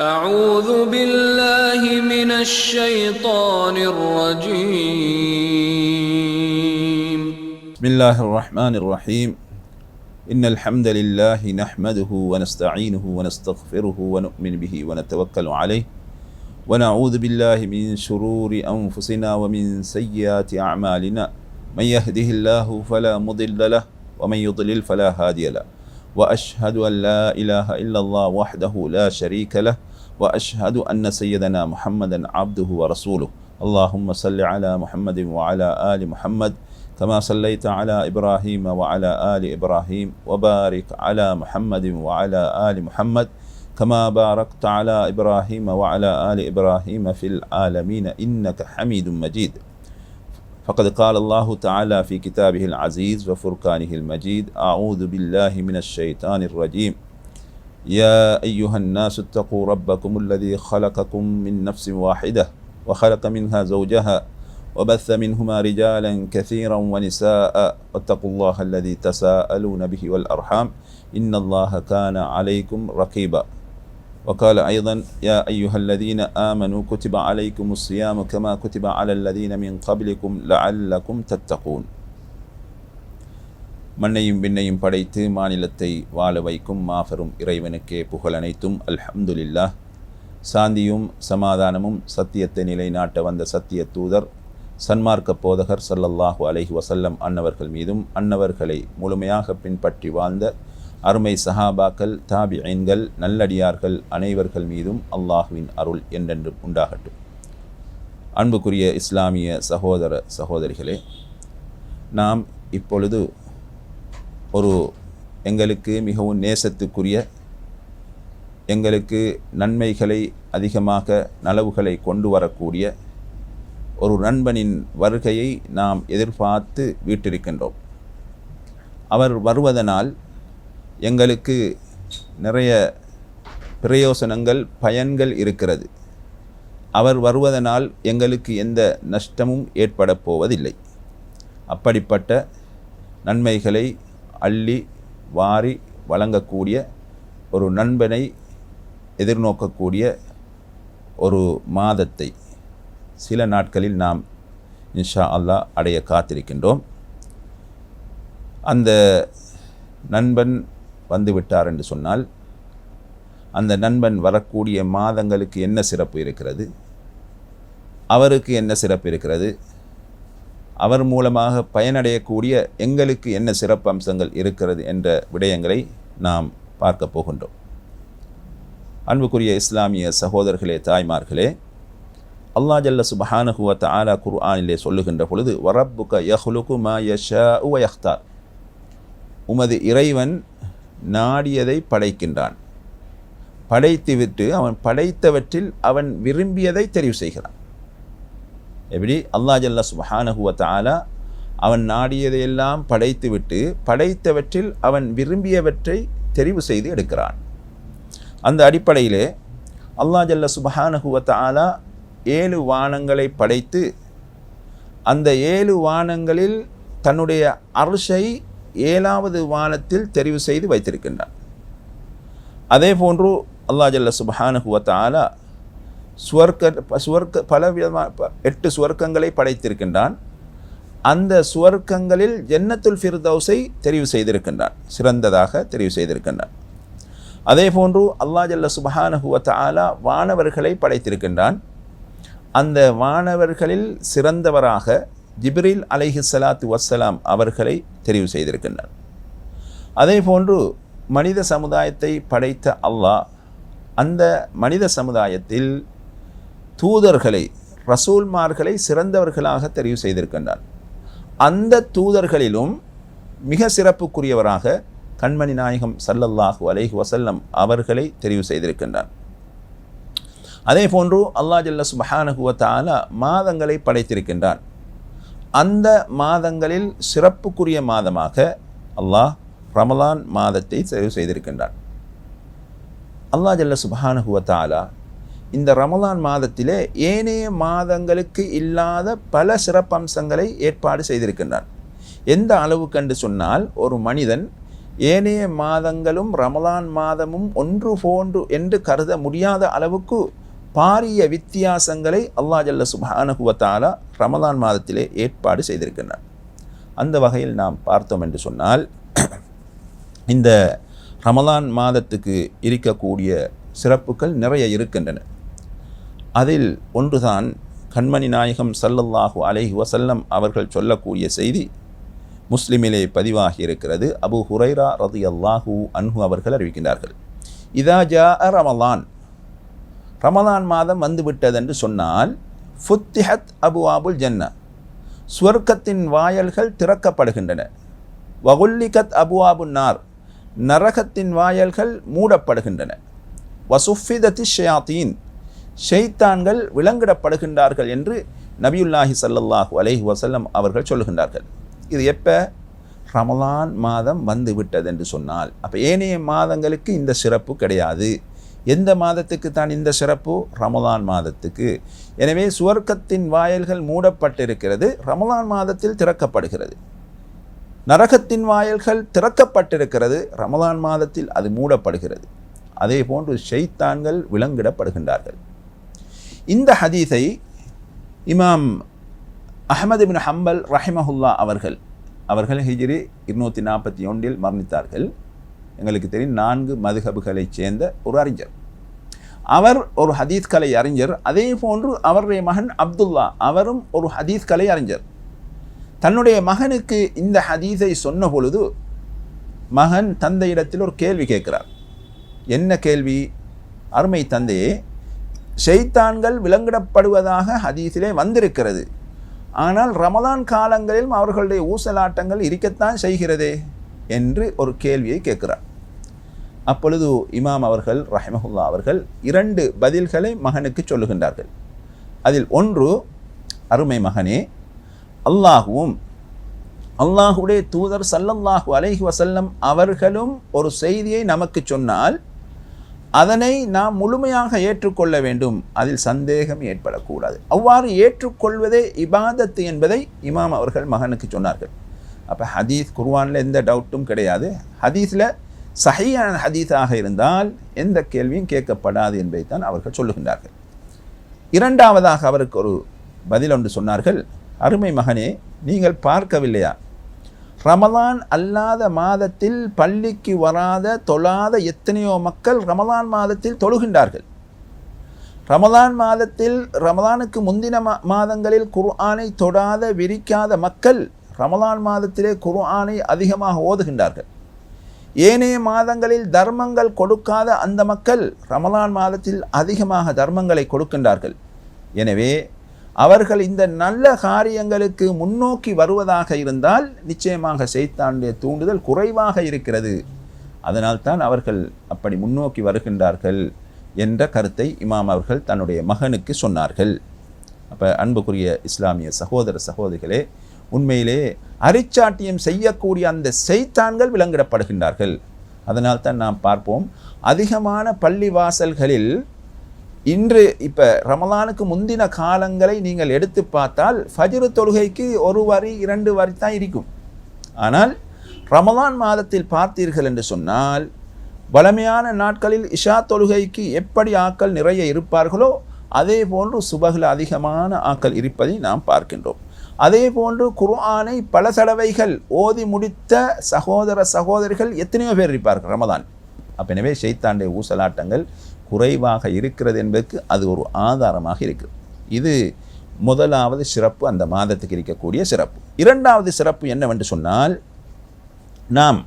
أعوذ بالله من الشيطان الرجيم. بسم الله الرحمن الرحيم. إن الحمد لله نحمده ونستعينه ونستغفره ونؤمن به ونتوكل عليه. ونعوذ بالله من شرور أنفسنا ومن سيئات أعمالنا. من يهده الله فلا مضل له ومن يضلل فلا هادي له. وأشهد أن لا إله إلا الله وحده لا شريك له. وأشهد أن سيدنا محمدا عبده ورسوله. اللهم صل على محمد وعلى آل محمد كما صليت على إبراهيم وعلى آل إبراهيم وبارك على محمد وعلى آل محمد كما باركت على إبراهيم وعلى آل إبراهيم في العالمين إنك حميد مجيد. فقد قال الله تعالى في كتابه العزيز وفرقانه المجيد أعوذ بالله من الشيطان الرجيم. يا أيها الناس اتقوا ربكم الذي خلقكم من نفس واحدة وخلق منها زوجها وبث منهما رجالا كثيرا ونساء واتقوا الله الذي تساءلون به والأرحام إن الله كان عليكم رقيبا. وقال أيضا يا أيها الذين آمنوا كتب عليكم الصيام كما كتب على الذين من قبلكم لعلكم تتقون. மண்ணையும் விண்ணையும் படைத்து மாநிலத்தை வாழ வைக்கும் மாபெரும் இறைவனுக்கே புகழ் அனைத்தும். அல்ஹம்துலில்லா சாந்தியும் சமாதானமும் சத்தியத்தை நிலைநாட்ட வந்த சத்திய தூதர் சன்மார்க்க போதகர் சல்லல்லாஹு அலஹி வசல்லம் அன்னவர்கள் மீதும் அன்னவர்களை முழுமையாக பின்பற்றி வாழ்ந்த அருமை சஹாபாக்கள் தாபிஐன்கள் நல்லடியார்கள் அனைவர்கள் மீதும் அல்லாஹுவின் அருள் என்றென்றும் உண்டாகட்டும். அன்புக்குரிய இஸ்லாமிய சகோதர சகோதரிகளே நாம் இப்பொழுது ஒரு எங்களுக்கு மிகவும் நேசத்துக்குரிய எங்களுக்கு நன்மைகளை அதிகமாக நலவுகளை கொண்டு வரக்கூடிய ஒரு நண்பனின் வருகையை நாம் எதிர்பார்த்து வீட்டிருக்கின்றோம். அவர் வருவதனால் எங்களுக்கு நிறைய பிரயோசனங்கள் பயன்கள் இருக்கிறது. அவர் வருவதனால் எங்களுக்கு எந்த நஷ்டமும் ஏற்பட போவதில்லை. அப்படிப்பட்ட நன்மைகளை அள்ளி வாரி வழங்கக்கூடிய ஒரு நண்பனை எதிர்நோக்கக்கூடிய ஒரு மாதத்தை சில நாட்களில் நாம் இன்ஷா அல்லாஹ் அடைய காத்திருக்கின்றோம். அந்த நண்பன் வந்துவிட்டார் என்று சொன்னால் அந்த நண்பன் வரக்கூடிய மாதங்களுக்கு என்ன சிறப்பு இருக்கிறது? அவருக்கு என்ன சிறப்பு இருக்கிறது? அவர் மூலமாக பயனடையக்கூடிய எங்களுக்கு என்ன சிறப்பு அம்சங்கள் இருக்கிறது என்ற விடயங்களை நாம் பார்க்க போகின்றோம். அன்புக்குரிய இஸ்லாமிய சகோதரர்களே தாய்மார்களே அல்லா ஜல்ல சுபஹானஹுவ ஆலா குர்ஆனிலே சொல்லுகின்ற பொழுது வரப்புக யஹ்லுகு மா யஷா உவ யஹ்தார். உமது இறைவன் நாடியதை படைக்கின்றான். படைத்துவிட்டு அவன் படைத்தவற்றில் அவன் விரும்பியதை தெரிவு செய்கிறான். எப்படி? அல்லா ஜல்ல சுபஹானஹுவ அவன் நாடியதையெல்லாம் படைத்துவிட்டு படைத்தவற்றில் அவன் விரும்பியவற்றை தெரிவு செய்து எடுக்கிறான். அந்த அடிப்படையிலே அல்லா ஜல்ல சுபஹானஹுவ ஏழு வானங்களை படைத்து அந்த ஏழு வானங்களில் தன்னுடைய அரசை ஏழாவது வானத்தில் தெரிவு செய்து வைத்திருக்கின்றான். அதே போன்று அல்லா ஜல்ல சுபஹானுவத்த சுவர்க்க சுவர்க்க பல விதமான எட்டு சுவர்க்கங்களை படைத்திருக்கின்றான். அந்த சுவர்க்கங்களில் ஜன்னத்துல் ஃபிர்தௌஸை தெரிவு செய்திருக்கின்றான். சிறந்ததாக தெரிவு செய்திருக்கின்றான். அதே போன்று அல்லா ஜல்ல சுபஹானஹுவத் ஆலா வானவர்களை படைத்திருக்கின்றான். அந்த வானவர்களில் சிறந்தவராக ஜிப்ரில் அலைஹி சலாத்து வசலாம் அவர்களை தெரிவு செய்திருக்கின்றார் அதே போன்று மனித சமுதாயத்தை படைத்த அல்லாஹ் அந்த மனித சமுதாயத்தில் தூதர்களை ரசூல்மார்களை சிறந்தவர்களாக தெரிவு செய்திருக்கின்றான் அந்த தூதர்களிலும் மிக சிறப்புக்குரியவராக கண்மணி நாயகம் சல்லல்லாஹு அலைஹி வசல்லம் அவர்களை தெரிவு செய்திருக்கின்றார். அதே போன்று அல்லா ஜல்ல தாலா மாதங்களை படைத்திருக்கின்றான் அந்த மாதங்களில் சிறப்புக்குரிய மாதமாக அல்லாஹ் ரமலான் மாதத்தை தெரிவு செய்திருக்கின்றான் அல்லா ஜல்ல சுபஹானகுவத்தாலா இந்த ரமலான் மாதத்திலே ஏனைய மாதங்களுக்கு இல்லாத பல சிறப்பம்சங்களை ஏற்பாடு செய்திருக்கின்றான். எந்த அளவு கண்டு சொன்னால் ஒரு மனிதன் ஏனைய மாதங்களும் ரமலான் மாதமும் ஒன்று போன்று என்று கருத முடியாத அளவுக்கு பாரிய வித்தியாசங்களை அல்லா ஜல்ல சுபானுகுவத்தாலா ரமலான் மாதத்திலே ஏற்பாடு செய்திருக்கின்றான். அந்த வகையில் நாம் பார்த்தோம் என்று சொன்னால் இந்த ரமலான் மாதத்துக்கு இருக்கக்கூடிய சிறப்புகள் நிறைய இருக்கின்றன. அதில் ஒன்றுதான் கண்மணி நாயகம் சல்லல்லாஹு அலைஹி வசல்லம் அவர்கள் சொல்லக்கூடிய செய்தி முஸ்லிமிலே பதிவாகி இருக்கிறது. அபு ஹுரைரா ரதி அல்லாஹூ அன்ஹு அவர்கள் அறிவிக்கின்றார்கள். இதா ஜா ரமலான். ரமலான் மாதம் வந்துவிட்டதென்று சொன்னால் ஃபுத்திஹத் அபு ஆபுல் ஜன்னா ஸ்வர்க்கத்தின் வாயல்கள் திறக்கப்படுகின்றன. வகுல்லிகத் அபு ஆபு நார். நரகத்தின் வாயல்கள் மூடப்படுகின்றன. வசுஃபிதத்தி ஷயாத்தீன். ஷெய்தான்கள் விலங்கிடப்படுகின்றார்கள் என்று நபியுல்லாஹி சல்லல்லாஹு அலைஹி வசல்லம் அவர்கள் சொல்லுகின்றார்கள். இது எப்போ? ரமலான் மாதம் வந்து விட்டது என்று சொன்னால். அப்போ ஏனைய மாதங்களுக்கு இந்த சிறப்பு கிடையாது. எந்த மாதத்துக்கு தான் இந்த சிறப்பு? ரமலான் மாதத்துக்கு. எனவே சுவர்க்கத்தின் வாயல்கள் மூடப்பட்டிருக்கிறது. ரமலான் மாதத்தில் திறக்கப்படுகிறது. நரகத்தின் வாயல்கள் திறக்கப்பட்டிருக்கிறது. ரமலான் மாதத்தில் அது மூடப்படுகிறது. அதே போன்று ஷெய்தான்கள் விலங்கிடப்படுகின்றார்கள். இந்த ஹதீஸை இமாம் அஹமது பின் ஹம்பல் ரஹிமஹுல்லா அவர்கள் அவர்கள் ஹிஜ்ரி இருநூற்றி நாற்பத்தி ஒன்றில் மரணித்தார்கள். எங்களுக்கு தெரியும் நான்கு மதுகபுகளைச் சேர்ந்த ஒரு அறிஞர். அவர் ஒரு ஹதீஸ் கலை அறிஞர் அதே போன்று அவருடைய மகன் அப்துல்லா அவரும் ஒரு ஹதீஸ் கலை அறிஞர். தன்னுடைய மகனுக்கு இந்த ஹதீஸை சொன்ன பொழுது மகன் தந்தையிடத்தில் ஒரு கேள்வி கேட்கிறார். என்ன கேள்வி? அருமை தந்தையே ஷெய்தான்கள் விலங்கிடப்படுவதாக ஹதீஸிலே வந்திருக்கிறது. ஆனால் ரமதான் காலங்களிலும் அவர்களுடைய ஊசலாட்டங்கள் இருக்கத்தான் செய்கிறதே என்று ஒரு கேள்வியை கேட்கிறார். அப்பொழுது இமாம் அவர்கள் ரஹமஹுல்லா அவர்கள் இரண்டு பதில்களை மகனுக்கு சொல்லுகின்றார்கள். அதில் ஒன்று அருமை மகனே அல்லாஹுவும் அல்லாஹுடைய தூதர் சல்லல்லாஹு அலைஹி வசல்லம் அவர்களும் ஒரு செய்தியை நமக்கு சொன்னால் அதனை நாம் முழுமையாக ஏற்றுக்கொள்ள வேண்டும். அதில் சந்தேகம் ஏற்படக்கூடாது. அவ்வாறு ஏற்றுக்கொள்வதே இபாதத்து என்பதை இமாம் அவர்கள் மகனுக்கு சொன்னார்கள். அப்போ ஹதீஸ் குர்வானில் எந்த டவுட்டும் கிடையாது. ஹதீஸில் சஹியான ஹதீஸாக இருந்தால் எந்த கேள்வியும் கேட்கப்படாது என்பதைத்தான் அவர்கள் சொல்லுகின்றார்கள். இரண்டாவதாக அவருக்கு ஒரு பதில் ஒன்று சொன்னார்கள். அருமை மகனே நீங்கள் பார்க்கவில்லையா? ரமலான் அல்லாத மாதத்தில் பள்ளிக்கு வராத தொழாத எத்தனையோ மக்கள் ரமலான் மாதத்தில் தொழுகின்றார்கள். ரமலான் மாதத்தில் ரமலானுக்கு முந்தின மா மாதங்களில் குர்ஆனை தொடாத விரிக்காத மக்கள் ரமலான் மாதத்திலே குர்ஆனை அதிகமாக ஓதுகின்றார்கள். ஏனைய மாதங்களில் தர்மங்கள் கொடுக்காத அந்த மக்கள் ரமலான் மாதத்தில் அதிகமாக தர்மங்களை கொடுக்கின்றார்கள். எனவே அவர்கள் இந்த நல்ல காரியங்களுக்கு முன்னோக்கி வருவதாக இருந்தால் நிச்சயமாக செய்தானுடைய தூண்டுதல் குறைவாக இருக்கிறது. அதனால்தான் அவர்கள் அப்படி முன்னோக்கி வருகின்றார்கள் என்ற கருத்தை இமாம் அவர்கள் தன்னுடைய மகனுக்கு சொன்னார்கள். அப்போ அன்புக்குரிய இஸ்லாமிய சகோதர சகோதரிகளே உண்மையிலே அரிச்சாட்டியம் செய்யக்கூடிய அந்த செய்தான்கள் விலங்கிடப்படுகின்றார்கள். அதனால் தான் நாம் பார்ப்போம் அதிகமான பள்ளி வாசல்களில் இன்று இப்போ ரமலானுக்கு முந்தின காலங்களை நீங்கள் எடுத்து பார்த்தால் ஃபஜ்ரு தொழுகைக்கு ஒரு வரி இரண்டு வரி தான் இருக்கும். ஆனால் ரமலான் மாதத்தில் பார்த்தீர்கள் என்று சொன்னால் வளமையான நாட்களில் இஷா தொழுகைக்கு எப்படி ஆக்கள் நிறைய இருப்பார்களோ அதே போன்று சுபகில் அதிகமான ஆக்கள் இருப்பதை நாம் பார்க்கின்றோம். அதே போன்று குர்ஆனை பல தடவைகள் ஓதி முடித்த சகோதர சகோதரிகள் எத்தனையோ பேர் இருப்பார்கள் ரமதான் அப்போ எனவே ஷைத்தாண்டை ஊசலாட்டங்கள் குறைவாக இருக்கிறது என்பதற்கு அது ஒரு ஆதாரமாக இருக்குது இது முதலாவது சிறப்பு அந்த மாதத்துக்கு இருக்கக்கூடிய சிறப்பு. இரண்டாவது சிறப்பு என்னவென்று சொன்னால் நாம்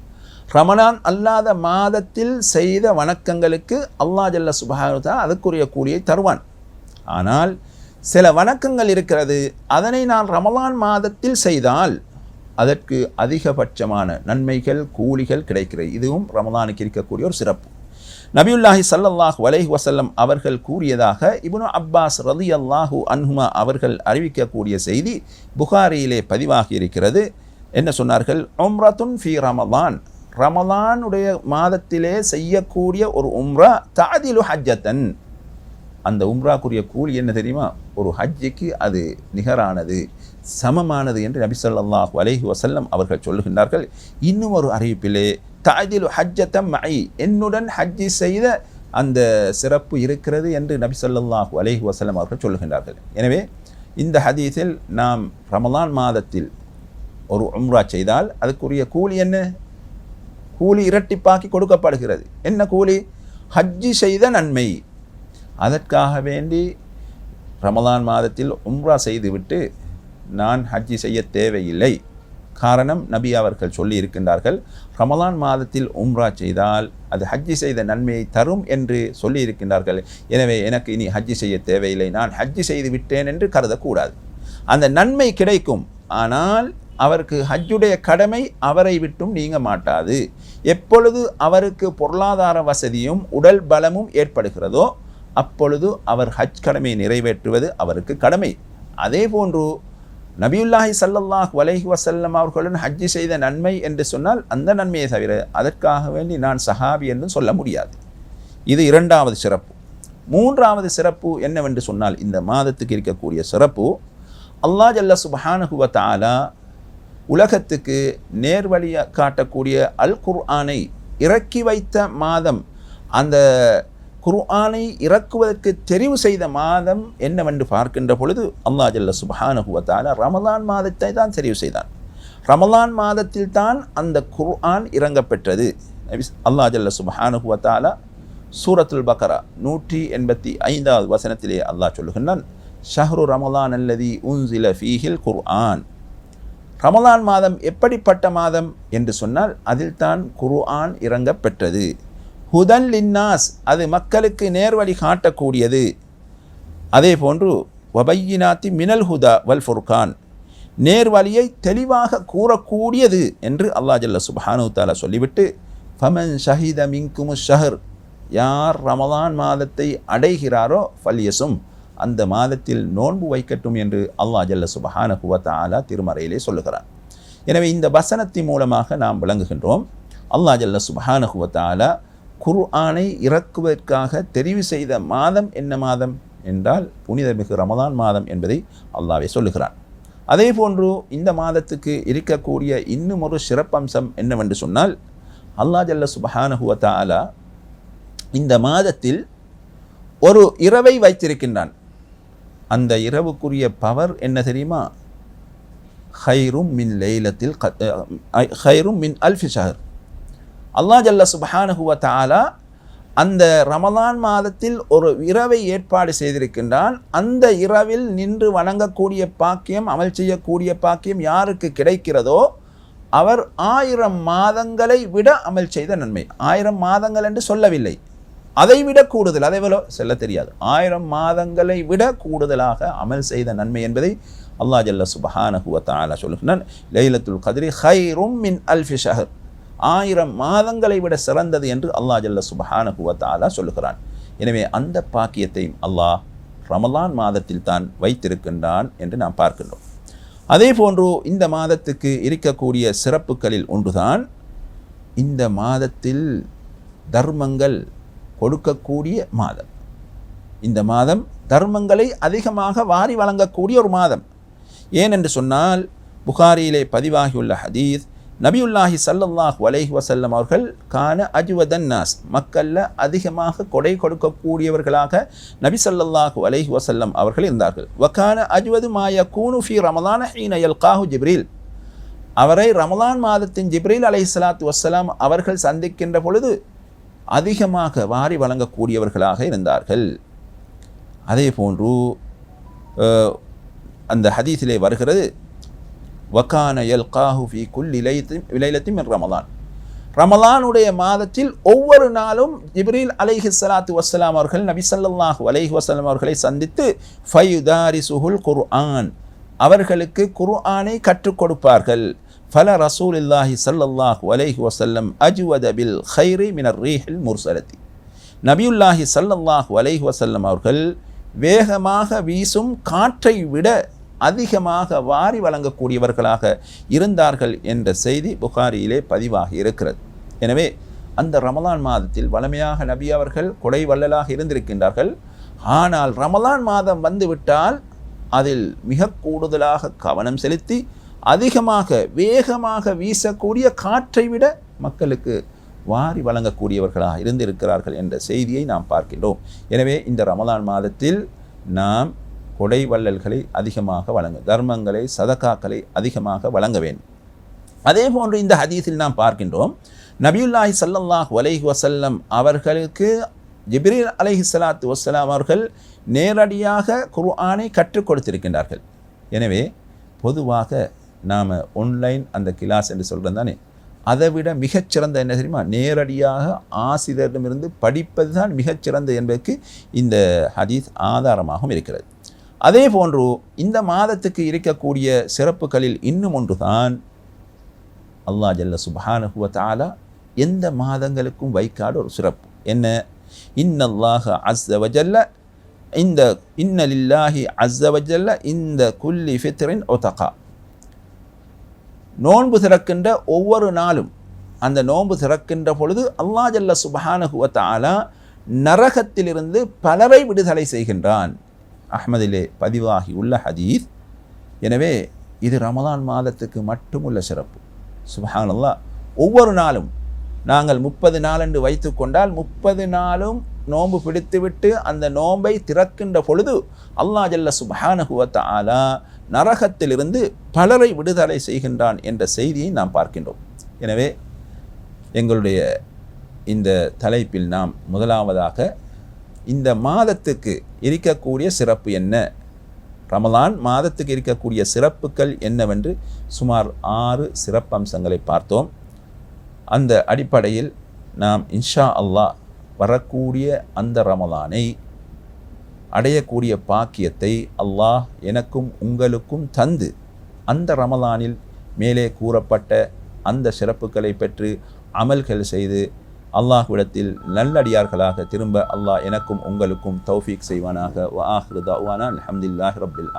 ரமணான் அல்லாத மாதத்தில் செய்த வணக்கங்களுக்கு அல்லா ஜல்ல சுபானுதா அதுக்குரிய கூலியை தருவான். ஆனால் சில வணக்கங்கள் இருக்கிறது அதனை நான் ரமலான் மாதத்தில் செய்தால் அதற்கு அதிகபட்சமான நன்மைகள் கூலிகள் கிடைக்கிறது. இதுவும் ரமலானுக்கு இருக்கக்கூடிய ஒரு சிறப்பு. நபியுல்லாஹி சல்லல்லாஹ் வலைஹி வசல்லம் அவர்கள் கூறியதாக இபுனு அப்பாஸ் ரதி அல்லாஹூ அன்ஹுமா அவர்கள் அறிவிக்கக்கூடிய செய்தி புகாரியிலே பதிவாகி இருக்கிறது. என்ன சொன்னார்கள்? உம்ரத்துன் ஃபி ரமலான். ரமலானுடைய மாதத்திலே செய்யக்கூடிய ஒரு உம்ரா தாதிலு ஹஜ்ஜத்தன். அந்த உம்ராக்குரிய கூலி என்ன தெரியுமா? ஒரு ஹஜ்ஜிக்கு அது நிகரானது சமமானது என்று நபி சொல்லாஹ் வலைஹி வசல்லம் அவர்கள் சொல்லுகின்றார்கள். இன்னும் ஒரு அறிவிப்பிலே தாஜில் ஹஜ்ஜத்தம் மை என்னுடன் ஹஜ்ஜி செய்த அந்த சிறப்பு இருக்கிறது என்று நபி சொல்லாஹு அலைஹி வசலம் அவர்கள் சொல்லுகின்றார்கள். எனவே இந்த ஹதீஸில் நாம் ரமலான் மாதத்தில் ஒரு உம்ரா செய்தால் அதுக்குரிய கூலி என்ன? கூலி இரட்டிப்பாக்கி கொடுக்கப்படுகிறது. என்ன கூலி? ஹஜ்ஜி செய்த நன்மை. அதற்காக வேண்டி ரமலான் மாதத்தில் உம்ரா செய்துவிட்டு நான் ஹஜ்ஜி செய்ய தேவையில்லை. காரணம் நபி அவர்கள் சொல்லி இருக்கின்றார்கள் ரமலான் மாதத்தில் உம்ரா செய்தால் அது ஹஜ்ஜி செய்த நன்மையை தரும் என்று சொல்லி இருக்கின்றார்கள். எனவே எனக்கு இனி ஹஜ்ஜி செய்ய தேவையில்லை நான் ஹஜ்ஜி செய்து விட்டேன் என்று கருதக்கூடாது. அந்த நன்மை கிடைக்கும் ஆனால் அவருக்கு ஹஜ்ஜுடைய கடமை அவரை விட்டும் நீங்க மாட்டாது. எப்பொழுது அவருக்கு பொருளாதார வசதியும் உடல் பலமும் ஏற்படுகிறதோ அப்பொழுது அவர் ஹஜ் கடமையை நிறைவேற்றுவது அவருக்கு கடமை. அதே போன்று நபியுல்லாஹி சல்லல்லாஹ் வலைஹி வசல்லம் அவர்களுடன் ஹஜ்ஜி செய்த நன்மை என்று சொன்னால் அந்த நன்மையை தவிர அதற்காக வேண்டி நான் சஹாபி என்று சொல்ல முடியாது. இது இரண்டாவது சிறப்பு. மூன்றாவது சிறப்பு என்னவென்று சொன்னால் இந்த மாதத்துக்கு இருக்கக்கூடிய சிறப்பு அல்லாஹ் ஜல்ல சுப்ஹானஹு ஆலா உலகத்துக்கு நேர்வழியை காட்டக்கூடிய அல் குர்ஆனை இறக்கி வைத்த மாதம் அந்த குர்ஆனை இறக்குவதற்கு தெரிவு செய்த மாதம் என்னவென்று பார்க்கின்ற பொழுது அல்லா ஜல்ல சுப்ஹானஹு ரமலான் மாதத்தை தான் தெரிவு செய்தான். ரமலான் மாதத்தில் தான் அந்த குர்ஆன் இறங்கப்பெற்றது. அல்லா அல்லாஹ் ஜல்ல சுப்ஹானஹு சூரத்துல் பக்கரா நூற்றி எண்பத்தி ஐந்தாவது வசனத்திலே அல்லாஹ் சொல்லுகின்றான் ஷஹ்ரு ரமலான் அல்லதி உன்சில ஃபீஹில் குர்ஆன். ரமலான் மாதம் எப்படிப்பட்ட மாதம் என்று சொன்னால் அதில் தான் குர்ஆன் இறங்கப்பெற்றது. ஹுதன் லின்னாஸ் அது மக்களுக்கு நேர்வழி காட்டக்கூடியது. அதே போன்று வபையினாத்தி மினல் ஹுதா வல் ஃபுர்கான் நேர்வழியை தெளிவாக கூறக்கூடியது என்று அல்லாஹ் ஜல்ல சுபானு தாலா சொல்லிவிட்டு ஃபமன் ஷஹித மின்குமு ஷஹர் யார் ரமதான் மாதத்தை அடைகிறாரோ ஃபல்யசும் அந்த மாதத்தில் நோன்பு வைக்கட்டும் என்று அல்லாஹ் ஜல்ல சுபஹான வ தஆலா திருமறையிலே சொல்லுகிறார் எனவே இந்த வசனத்தின் மூலமாக நாம் விளங்குகின்றோம் அல்லாஹ் ஜல்ல சுபஹான வ குர்ஆனை இறக்குவதற்காக தெரிவு செய்த மாதம் என்ன மாதம் என்றால் புனிதமிகு ரமதான் மாதம் என்பதை அல்லாவே சொல்லுகிறான். அதே போன்று இந்த மாதத்துக்கு இருக்கக்கூடிய இன்னும் ஒரு சிறப்பம்சம் என்னவென்று சொன்னால் அல்லா ஜல்ல சுபஹானஹு வ இந்த மாதத்தில் ஒரு இரவை வைத்திருக்கின்றான். அந்த இரவுக்குரிய பவர் என்ன தெரியுமா? ஹைரும் மின் லைலத்தில் ஹைரும் மின் அல்ஃபி ஷஹர். அல்லா ஜல்ல சுப்ஹானஹு அந்த ரமலான் மாதத்தில் ஒரு இரவை ஏற்பாடு செய்திருக்கின்றான். அந்த இரவில் நின்று வணங்கக்கூடிய பாக்கியம் அமல் செய்யக்கூடிய பாக்கியம் யாருக்கு கிடைக்கிறதோ அவர் ஆயிரம் மாதங்களை விட அமல் செய்த நன்மை. ஆயிரம் மாதங்கள் என்று சொல்லவில்லை. அதை விட கூடுதல் அதை விட செல்ல தெரியாது. ஆயிரம் மாதங்களை விட கூடுதலாக அமல் செய்த நன்மை என்பதை அல்லாஹ் ஜல்ல சுபஹானஹு வ சொல்லுகிறான் லைலத்துல் கதிரி ஹைரும் மின் அல்ஃபி ஷஹர். ஆயிரம் மாதங்களை விட சிறந்தது என்று அல்லாஹ் ஜல்ல சுபஹான வ சொல்லுகிறான். எனவே அந்த பாக்கியத்தையும் அல்லாஹ் ரமலான் மாதத்தில் தான் வைத்திருக்கின்றான் என்று நாம் பார்க்கின்றோம். அதே போன்று இந்த மாதத்துக்கு இருக்கக்கூடிய சிறப்புகளில் ஒன்றுதான் இந்த மாதத்தில் தர்மங்கள் கொடுக்கக்கூடிய மாதம். இந்த மாதம் தர்மங்களை அதிகமாக வாரி வழங்கக்கூடிய ஒரு மாதம். ஏனென்று சொன்னால் புகாரியிலே பதிவாகியுள்ள ஹதீஸ் நபியுல்லாஹி சல்லல்லாஹ் வலைஹி வசல்லம் அவர்கள் கான அஜுவதன் நாஸ் மக்களில் அதிகமாக கொடை கொடுக்கக்கூடியவர்களாக நபி சல்லல்லாஹ் வலைஹி வசல்லம் அவர்கள் இருந்தார்கள். வகான அஜ்வது மா யகூனு ரமதான ரமலான ஹீன யல்காஹு ஜிப்ரீல் அவரை ரமலான் மாதத்தின் ஜிப்ரீல் அலைஹிசலாத்து வசலாம் அவர்கள் சந்திக்கின்ற பொழுது அதிகமாக வாரி வழங்கக்கூடியவர்களாக இருந்தார்கள். அதே போன்று அந்த ஹதீஸிலே வருகிறது வக்கான எல் காஹுஃபி குல்லி விலைலத்தின் ரமலான் ரமலானுடைய மாதத்தில் ஒவ்வொரு நாளும் ஜிப்ரீல் அலைஹி சலாத்து வசலாம் அவர்கள் நபி ஸல்லல்லாஹு அலைஹி வசலாம் அவர்களை சந்தித்து ஃபயுதாரிசுஹுல் குர்ஆன் அவர்களுக்கு குர்ஆனை கற்றுக் கொடுப்பார்கள் ஃபல ரசூலில்லாஹி ஸல்லல்லாஹு அலைஹி வசல்லம் அஜ்வத பில் ஹைரி மினர் ரீஹில் முர்சலத்தி நபியுல்லாஹி ஸல்லல்லாஹு அலைஹி வசல்லம் அவர்கள் வேகமாக வீசும் காற்றை விட அதிகமாக வாரி வழங்கக்கூடியவர்களாக இருந்தார்கள் என்ற செய்தி புகாரியிலே பதிவாகி இருக்கிறது. எனவே அந்த ரமலான் மாதத்தில் வளமையாக நபி அவர்கள் கொடை வள்ளலாக இருந்திருக்கின்றார்கள். ஆனால் ரமலான் மாதம் வந்துவிட்டால் அதில் மிக கூடுதலாக கவனம் செலுத்தி அதிகமாக வேகமாக வீசக்கூடிய காற்றை விட மக்களுக்கு வாரி வழங்கக்கூடியவர்களாக இருந்திருக்கிறார்கள் என்ற செய்தியை நாம் பார்க்கின்றோம். எனவே இந்த ரமலான் மாதத்தில் நாம் கொடை வள்ளல்களை அதிகமாக வழங்க தர்மங்களை சதக்காக்களை அதிகமாக வழங்க வேண்டும். அதே போன்று இந்த ஹதீஸில் நாம் பார்க்கின்றோம் நபியுல்லாஹி சல்லாஹ் அலைஹி வசல்லம் அவர்களுக்கு ஜிப்ரீல் அலஹி சலாத்து வசலாம் அவர்கள் நேரடியாக குர்ஆனை கற்றுக் கொடுத்திருக்கின்றார்கள். எனவே பொதுவாக நாம் ஒன்லைன் அந்த கிளாஸ் என்று சொல்கிறோம் தானே? அதை விட மிகச்சிறந்த என்ன தெரியுமா? நேரடியாக ஆசிரியரிடமிருந்து படிப்பது தான் மிகச்சிறந்த என்பதற்கு இந்த ஹதீஸ் ஆதாரமாகவும் இருக்கிறது. அதே போன்று இந்த மாதத்துக்கு இருக்கக்கூடிய சிறப்புகளில் இன்னும் ஒன்றுதான் அல்லா ஜல்ல சுபானஹுவ தாலா எந்த மாதங்களுக்கும் வைக்காத ஒரு சிறப்பு. என்ன? இன்னல்லாஹ அஸ்ஸ வஜல்ல இந்த இன்ன லில்லாஹி அஸ்ஸ வஜல்ல இந்த குல்லி ஃபித்ரின் ஒத்தகா நோன்பு திறக்கின்ற ஒவ்வொரு நாளும் அந்த நோன்பு திறக்கின்ற பொழுது அல்லாஹ் ஜல்ல சுப்ஹானஹு தாலா நரகத்திலிருந்து பலரை விடுதலை செய்கின்றான். அஹ்மதிலே பதிவாகி உள்ள ஹதீஸ். எனவே இது ரமலான் மாதத்துக்கு மட்டுமுள்ள சிறப்பு. சுபஹானல்லாஹ். ஒவ்வொரு நாளும் நாங்கள் முப்பது நாளென்று வைத்து கொண்டால் முப்பது நாளும் நோன்பு பிடித்துவிட்டு அந்த நோன்பை திறக்கின்ற பொழுது அல்லா ஜல்ல சுபஹானகுவத்த ஆலா நரகத்திலிருந்து பலரை விடுதலை செய்கின்றான் என்ற செய்தியை நாம் பார்க்கின்றோம். எனவே எங்களுடைய இந்த தலைப்பில் நாம் முதலாவதாக இந்த மாதத்துக்கு இருக்கக்கூடிய சிறப்பு என்ன? ரமலான் மாதத்துக்கு இருக்கக்கூடிய சிறப்புகள் என்னவென்று சுமார் ஆறு சிறப்பம்சங்களை பார்த்தோம். அந்த அடிப்படையில் நாம் இன்ஷா அல்லாஹ் வரக்கூடிய அந்த ரமலானை அடையக்கூடிய பாக்கியத்தை அல்லாஹ் எனக்கும் உங்களுக்கும் தந்து அந்த ரமலானில் மேலே கூறப்பட்ட அந்த சிறப்புகளை பெற்று அமல்கள் செய்து அல்லாஹ்விடத்தில் நல்லடியார்களாக திரும்ப அல்லாஹ் எனக்கும் உங்களுக்கும் தௌஃபீக் செய்வானாக. வ ஆஹ்ரு தஅவானா அல்ஹம்துலில்லாஹி ரப்பில்